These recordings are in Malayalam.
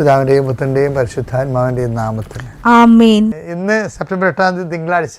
പിതാവിന്റെയും പുത്രന്റെയും പരിശുദ്ധാത്മാവിന്റെയും നാമത്തിൽ. ഇന്ന് സെപ്റ്റംബർ എട്ടാം തീയതി തിങ്കളാഴ്ച.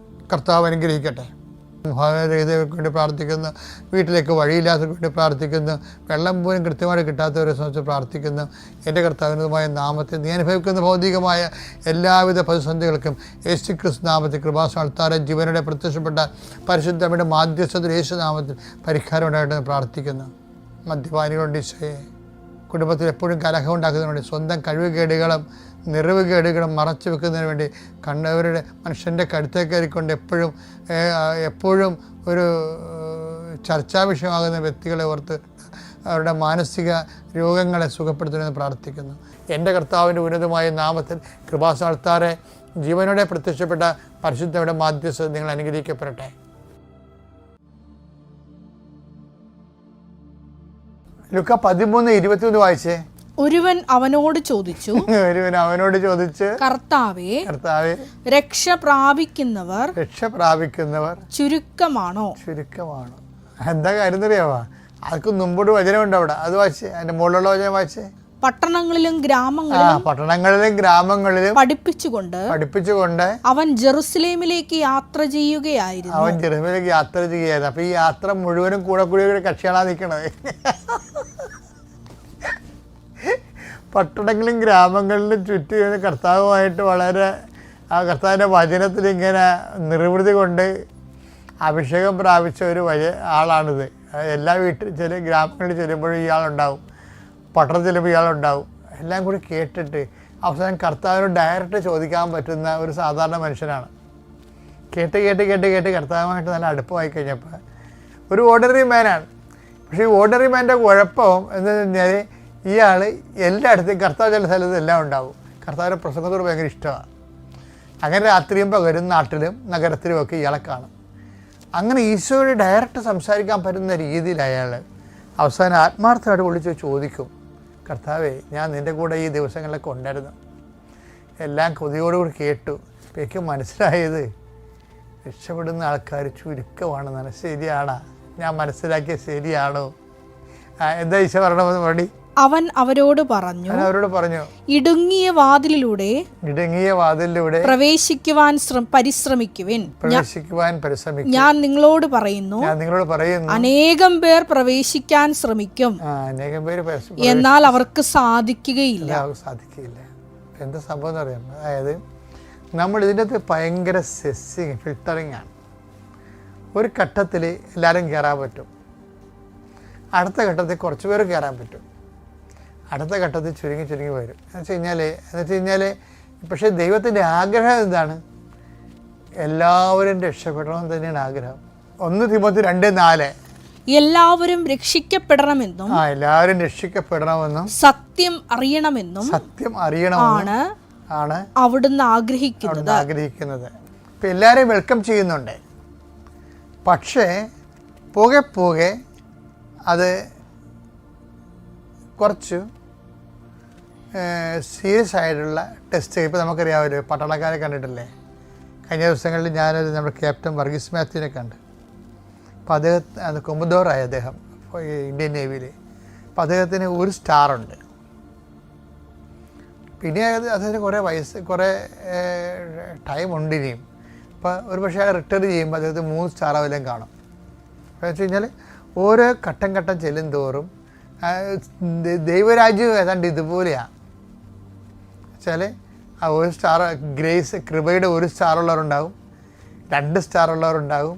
കർത്താവ് അനുഗ്രഹിക്കട്ടെ. ഭവനരഹിതർക്ക് വേണ്ടി പ്രാർത്ഥിക്കുന്നു വീട്ടിലേക്ക് വഴിയില്ലാത്തവർക്ക് വേണ്ടി പ്രാർത്ഥിക്കുന്നു വെള്ളം പോലും കൃത്യമായിട്ട് കിട്ടാത്തവരെ സംബന്ധിച്ച് പ്രാർത്ഥിക്കുന്നു. എന്റെ കർത്താവിനുമായ നാമത്തെ നീ അനുഭവിക്കുന്ന ഭൗതികമായ എല്ലാവിധ പ്രതിസന്ധികൾക്കും യേശു ക്രിസ്തു നാമത്തിൽ കൃപാസ്ഥാന ജീവനോടെ പ്രത്യക്ഷപ്പെട്ട പരിശുദ്ധമ്മയുടെ മാധ്യസ്ഥത്തിൽ യേശു നാമത്തിൽ പരിഹാരം ഉണ്ടായിട്ട് പ്രാർത്ഥിക്കുന്നു. മദ്യപാനികളുണ്ട് ഈശോയെ. കുടുംബത്തിൽ എപ്പോഴും കലഹം ഉണ്ടാക്കുന്നതിന് വേണ്ടി സ്വന്തം കഴിവുകേടുകളും നിറവുകേടുകളും മറച്ചു വെക്കുന്നതിന് വേണ്ടി കണ്ടവരുടെ മനുഷ്യന്റെ കഴുത്തേ കയറിക്കൊണ്ട് എപ്പോഴും എപ്പോഴും ഒരു ചർച്ചാ വിഷയമാകുന്ന വ്യക്തികളെ ഓർത്ത് അവരുടെ മാനസിക രോഗങ്ങളെ സുഖപ്പെടുത്തണമെന്ന് പ്രാർത്ഥിക്കുന്നു. എന്റെ കർത്താവിന്റെ ഉന്നതമായ നാമത്തിൽ കൃപാസ്ഥാനത്താറെ ജീവനോടെ പ്രത്യക്ഷപ്പെട്ട പരിശുദ്ധയുടെ മാധ്യസ്ഥ നിങ്ങൾ അനുഗ്രഹിക്കപ്പെടട്ടെ. ലുക്ക പതിമൂന്ന് ഇരുപത്തിയൊന്ന് വായിച്ചേ? ഒരുവൻ അവനോട് ചോദിച്ചു ഒരുവൻ അവനോട് ചോദിച്ച് കർത്താവേ കർത്താവേ രക്ഷ പ്രാപിക്കുന്നവർ രക്ഷ പ്രാപിക്കുന്നവർ ചുരുക്കമാണോ? ചുരുക്കമാണോ? എന്താ കാര്യം അറിയാവാ? അതൊക്കെ മുമ്പോട്ട് വചനമുണ്ട് അവിടെ. അത് വായിച്ചേ അതിന്റെ മുകളിലുള്ള വചനം വായിച്ചേ. പട്ടണങ്ങളിലും ഗ്രാമങ്ങളിലും പട്ടണങ്ങളിലും ഗ്രാമങ്ങളിലും പഠിപ്പിച്ചുകൊണ്ട് പഠിപ്പിച്ചുകൊണ്ട് അവൻ ജെറുസലേമിലേക്ക് യാത്ര ചെയ്യുകയായിരുന്നു. അവൻ ജെറുസലേമിലേക്ക് യാത്ര ചെയ്യുകയായിരുന്നു. അപ്പൊ ഈ യാത്ര മുഴുവനും കൂടെ കൂടി ഒരു കക്ഷികളാണ് നിൽക്കണത് പട്ടണങ്ങളിലും ഗ്രാമങ്ങളിലും ചുറ്റി കർത്താവുമായിട്ട് വളരെ ആ കർത്താവിന്റെ വചനത്തിൽ ഇങ്ങനെ നിർവൃതി കൊണ്ട് അഭിഷേകം പ്രാപിച്ച ഒരു വലിയ ആളാണിത്. എല്ലാ വീട്ടിൽ ചില ഗ്രാമങ്ങളിൽ ചെല്ലുമ്പോഴും ഇയാളുണ്ടാവും. പട്ടണത്തിൽ ചെല്ലുമ്പോൾ ഇയാളുണ്ടാവും. എല്ലാം കൂടി കേട്ടിട്ട് അവസാനം കർത്താവിനോട് ഡയറക്റ്റ് ചോദിക്കാൻ പറ്റുന്ന ഒരു സാധാരണ മനുഷ്യനാണ്. കേട്ട് കേട്ട് കേട്ട് കേട്ട് കർത്താവുമായിട്ട് നല്ല അടുപ്പമായി കഴിഞ്ഞപ്പോൾ ഒരു ഓർഡിനറി മാനാണ് പക്ഷേ ഈ ഓർഡിനറി മാന്റെ കുഴപ്പം എന്ന് പറഞ്ഞാൽ ഇയാൾ എല്ലായിടത്തും കർത്താവ് ചില സ്ഥലത്ത് എല്ലാം ഉണ്ടാവും. കർത്താവിന്റെ പ്രസംഗത്തോട് ഭയങ്കര ഇഷ്ടമാണ്. അങ്ങനെ രാത്രിയും പകരും നാട്ടിലും നഗരത്തിലും ഒക്കെ ഇയാളെ കാണും. അങ്ങനെ ഈശോയോട് ഡയറക്റ്റ് സംസാരിക്കാൻ പറ്റുന്ന രീതിയിൽ അയാൾ അവസാനം ആത്മാർത്ഥമായിട്ട് വിളിച്ച് ചോദിക്കും കർത്താവേ ഞാൻ നിന്റെ കൂടെ ഈ ദിവസങ്ങളിലൊക്കെ ഉണ്ടായിരുന്നു. എല്ലാം കൊതിയോടുകൂടി കേട്ടു. എനിക്ക് മനസ്സിലായത് രക്ഷപ്പെടുന്ന ആൾക്കാർ ചുരുക്കമാണെന്നാണ് ശരിയാണോ ഞാൻ മനസ്സിലാക്കിയത് ശരിയാണോ? എന്താ ഈശോ പറയണമെന്ന് പടി അവൻ അവരോട് പറഞ്ഞു അവരോട് പറഞ്ഞു ഇടുങ്ങിയ വാതിലിലൂടെ ഇടുങ്ങിയ വാതിലിലൂടെ പ്രവേശിക്കുവാൻ പരിശ്രമിക്കുവിൻ. പ്രവേശിക്കുവാൻ പരിശ്രമിക്കും. ഞാൻ നിങ്ങളോട് പറയുന്നു ഞാൻ നിങ്ങളോട് പറയുന്നു അനേകം പേർ പ്രവേശിക്കാൻ ശ്രമിക്കും. അനേകം പേര് എന്നാൽ അവർക്ക് സാധിക്കുകയില്ല. സാധിക്കുകയില്ല. എന്താ സംഭവം അറിയാം അതായത് നമ്മൾ ഇതിന്റെ അകത്ത് ഭയങ്കര സെസ്സിങ് ഫിൽട്ടറിങ് ആണ്. ഒരു ഘട്ടത്തിൽ എല്ലാവരും കയറാൻ പറ്റും. അടുത്ത ഘട്ടത്തിൽ കുറച്ച് പേര് കയറാൻ പറ്റും. അടുത്ത ഘട്ടത്തിൽ ചുരുങ്ങി ചുരുങ്ങി വരും എന്ന് വെച്ച് കഴിഞ്ഞാൽ എന്ന് വെച്ച് കഴിഞ്ഞാൽ പക്ഷേ ദൈവത്തിന്റെ ആഗ്രഹം എന്താണ്? എല്ലാവരും രക്ഷപ്പെടണം തന്നെയാണ് ആഗ്രഹം. ഒന്ന് തിമത്തി രണ്ട് നാല്. എല്ലാവരും രക്ഷിക്കപ്പെടണമെന്നും ആ എല്ലാവരും രക്ഷിക്കപ്പെടണമെന്നും സത്യം അറിയണമെന്നും സത്യം അറിയണമെന്നാണ് ആണ് അവിടുന്ന് ആഗ്രഹിക്കുന്നത്. ആഗ്രഹിക്കുന്നത്. ഇപ്പം എല്ലാവരെയും വെൽക്കം ചെയ്യുന്നുണ്ട്. പക്ഷേ പോകെ പോകെ അത് കുറച്ച് സീരിയസ് ആയിട്ടുള്ള ടെസ്റ്റ് ഇപ്പോൾ നമുക്കറിയാമല്ലോ പട്ടാളക്കാരെ കണ്ടിട്ടില്ലേ? കഴിഞ്ഞ ദിവസങ്ങളിൽ ഞാനൊരു നമ്മുടെ ക്യാപ്റ്റൻ വർഗീസ് മാത്യുവിനെ കണ്ട്. അപ്പോൾ അദ്ദേഹത്തിന് അത് കൊമ്പുദോറായി അദ്ദേഹം ഇന്ത്യൻ നേവിയിൽ അപ്പോൾ അദ്ദേഹത്തിന് ഒരു സ്റ്റാറുണ്ട് പിന്നെ അത് അദ്ദേഹത്തിന് കുറേ വയസ്സ് കുറേ ടൈം ഉണ്ട് ഇനിയും. അപ്പോൾ ഒരു പക്ഷേ റിട്ടയർ ചെയ്യുമ്പോൾ അദ്ദേഹത്തിന് മൂന്ന് സ്റ്റാർ വല്ലതും കാണും. എന്ന് വെച്ച് കഴിഞ്ഞാൽ ഓരോ ഘട്ടം ഘട്ടം ചെല്ലും തോറും ദൈവരാജ്യം ഏതാണ്ട് ഇതുപോലെയാണ് വെച്ചാൽ ആ ഒരു സ്റ്റാർ ഗ്രേസ് കൃപയുടെ ഒരു സ്റ്റാർ ഉള്ളവരുണ്ടാവും. രണ്ട് സ്റ്റാർ ഉള്ളവരുണ്ടാകും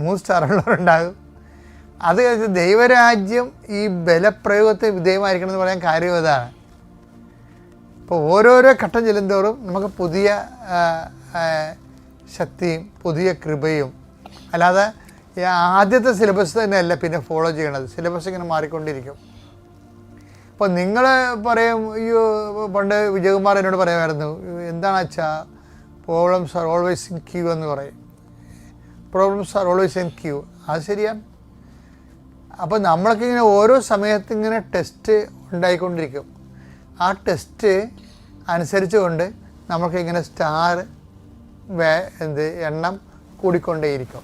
മൂന്ന് സ്റ്റാർ ഉള്ളവരുണ്ടാകും അത് ദൈവരാജ്യം ഈ ബലപ്രയോഗത്തെ വിധേയമായിരിക്കണം എന്ന് പറയാൻ കാര്യം ഇതാണ്. അപ്പോൾ ഓരോരോ ഘട്ടം ചെല്ലുന്തോറും നമുക്ക് പുതിയ ശക്തിയും പുതിയ കൃപയും അല്ലാതെ ആദ്യത്തെ സിലബസ് തന്നെയല്ല പിന്നെ ഫോളോ ചെയ്യണത്. സിലബസ് ഇങ്ങനെ മാറിക്കൊണ്ടിരിക്കും. അപ്പോൾ നിങ്ങൾ പറയും അയ്യോ പണ്ട് വിജയകുമാർ എന്നോട് പറയുമായിരുന്നു എന്താണ് അച്ഛാ problems are always in queue എന്ന് പറയും. Problems are always in queue അത് ശരിയാണ് അപ്പോൾ നമ്മളൊക്കെ ഇങ്ങനെ ഓരോ സമയത്ത് ഇങ്ങനെ ടെസ്റ്റ് ഉണ്ടായിക്കൊണ്ടിരിക്കും. ആ ടെസ്റ്റ് അനുസരിച്ചുകൊണ്ട് നമുക്ക് ഇങ്ങനെ സ്റ്റാർ വേ എന്ത് എണ്ണം കൂടിക്കൊണ്ടേയിരിക്കും.